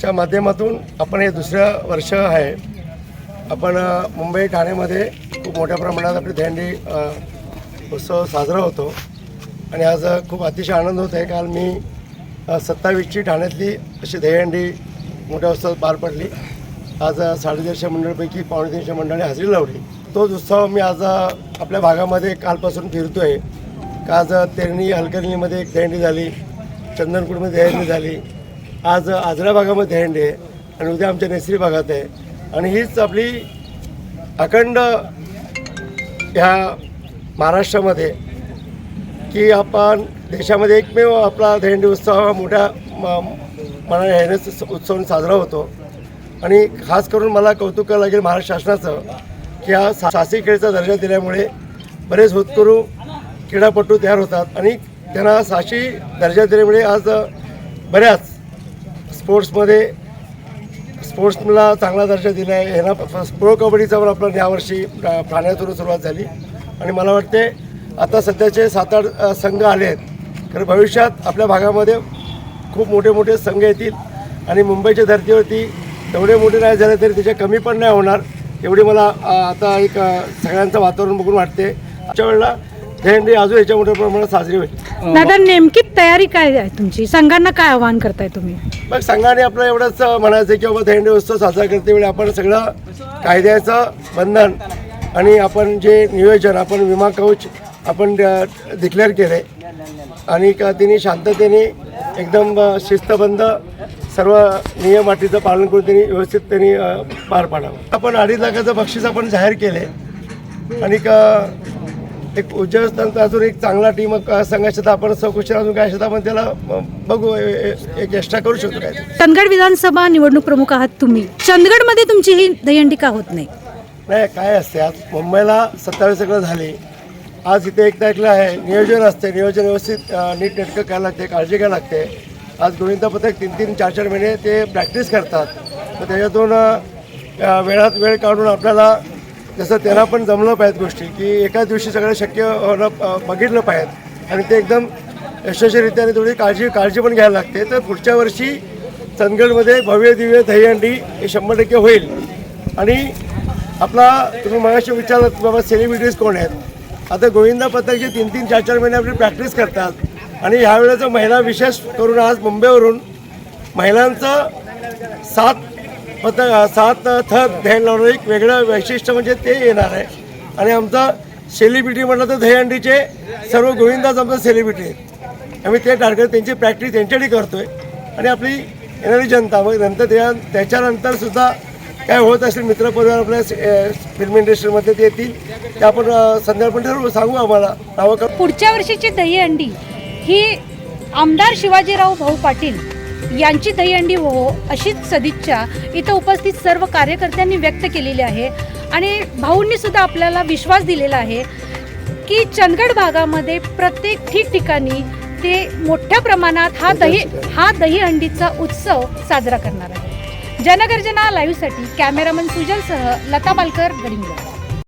च्या माध्यमातून आपण हे दुसरं वर्ष आहे. आपण मुंबई ठाण्यामध्ये खूप मोठ्या प्रमाणात आपली दहीहंडी उत्सव साजरा होतो. आणि आज खूप अतिशय आनंद होत आहे काल मी सत्तावीसची ठाण्यातली अशी दहीहंडी मोठ्या उत्सवात पार पडली. आज साडेतीनशे मंडळपैकी पावणे तीनशे मंडळाने हजेरी लावली. तोच उत्सव मी आज आपल्या भागामध्ये कालपासून फिरतो आहे का आज तेरणी हलकर्णीमध्ये एक दहीहंडी झाली. चंदनपूरमध्ये दहीहंडी झाली. आज आजरा भागामध्ये हँड आहे आणि उद्या आमच्या नेसरी भागात आहे. आणि हीच आपली अखंड ह्या महाराष्ट्रामध्ये की आपण देशामध्ये एकमेव आपला दहंडी उत्सव हा मोठ्या मना मनाने ह्याने उत्सव साजरा होतो. आणि खास करून मला कौतुक करावं लागेल महाराष्ट्र शासनाचं की हा सा साहसी खेळचा दर्जा दिल्यामुळे बरेच होतकरू क्रीडापटू तयार होतात आणि त्यांना साहसी दर्जा दिल्यामुळे आज बऱ्याच स्पोर्ट्समध्ये स्पोर्ट्सला चांगला दर्जा दिला आहे. ह्यांना प्रो कबड्डीचा पण आपला यावर्षी प्राण्यातून सुरुवात झाली. आणि मला वाटते आता सध्याचे सात आठ संघ आले आहेत. कारण भविष्यात आपल्या भागामध्ये खूप मोठे मोठे संघ येतील. आणि मुंबईच्या धर्तीवरती तेवढे मोठे नाही झाले तरी त्याच्या कमी पण नाही होणार. एवढी मला आता एक सगळ्यांचं वातावरण बघून वाटते. आजच्या वेळेला जयंती अजून याच्या मोठ्या प्रमाणात साजरी होईल. दादा नेमकी तयारी काय आहे तुमची? संघांना काय आवाहन करताय तुम्ही? मग संघाने आपलं एवढंच म्हणायचं की बाबा दहीहंडी उत्सव साजरा करते वेळी आपण सगळं कायद्याचं बंधन आणि आपण जे नियोजन आपण विमा कवच आपण डिक्लेअर केले. आणि का तिने शांततेने एकदम अ, शिस्तबद्ध सर्व नियम अटीचं पालन करून त्यांनी व्यवस्थित त्यांनी पार पाडावं. आपण अडीच लाखाचं बक्षीस आपण जाहीर केले. आणि का एक उज्ज्वल अजून एक चांगला टीम संघ असेल तर आपण चौकशी अजून काय आपण त्याला बघू एक एक्स्ट्रा करू शकतो काय. चंदगड विधानसभा निवडणूक प्रमुख आहात तुम्ही. चंदगडमध्ये तुमची ही दहीहंडी का होत नाही? नाही काय असते आज मुंबईला सत्तावीस सगळं झाली. आज इथे एक तारखेला आहे नियोजन असते नियोजन व्यवस्थित नीट नेटकं करायला लागते काळजी घ्यायला लागते. आज गोविंदा पथक तीन तीन चार चार महिने ते प्रॅक्टिस करतात. तर त्याच्यातून वेळात वेळ काढून आपल्याला जसं त्यांना पण जमलं पाहिजे गोष्टी की एकाच दिवशी सगळं शक्य होणं बघितलं पाहिजे आणि ते एकदम यशस्वीरित्याने थोडी काळजी काळजी पण घ्यायला लागते. तर पुढच्या वर्षी चंदगडमध्ये भव्य दिव्य दहीहंडी हे शंभर टक्के होईल. आणि आपला तुम्ही मगाशी विचारलात बाबा सेलिब्रिटीज कोण आहेत? आता गोविंदा पथक जे तीन तीन चार चार महिने आपली प्रॅक्टिस करतात. आणि ह्यावेळेचं महिला विशेष करून आज मुंबईवरून. महिलांचं सात फक्त सात थर ध्यान लावणारं एक वेगळं वैशिष्ट्य म्हणजे ते येणार आहे. आणि आमचा सेलिब्रिटी म्हटलं तर दहीहंडीचे सर्व गोविंदाच आमचं सेलिब्रिटी आहेत आम्ही ते टार्गेट त्यांची प्रॅक्टिस त्यांच्यासाठी करतोय. आणि आपली येणारी जनता मग नंतर त्या त्याच्यानंतर सुद्धा काय होत असेल मित्रपरिवार आपल्या फिल्म इंडस्ट्रीमध्ये ते येतील ते आपण अ, संध्याकाळपर्यंत सांगू आम्हाला. नावं पुढच्या वर्षीची दहीहंडी ही आमदार शिवाजीराव भाऊ पाटील यांची दहीहंडी हो अशीच सदिच्छा इथं उपस्थित सर्व कार्यकर्त्यांनी व्यक्त केलेली आहे. आणि भाऊंनी सुद्धा आपल्याला विश्वास दिलेला आहे की चंदगड भागामध्ये प्रत्येक ठिकठिकाणी ते मोठ्या प्रमाणात हा दही हा दहीहंडीचा उत्सव साजरा करणार आहे. जनगर्जना लाईव्हसाठी कॅमेरामन सुजलसह लता पालकर गडिंग्लज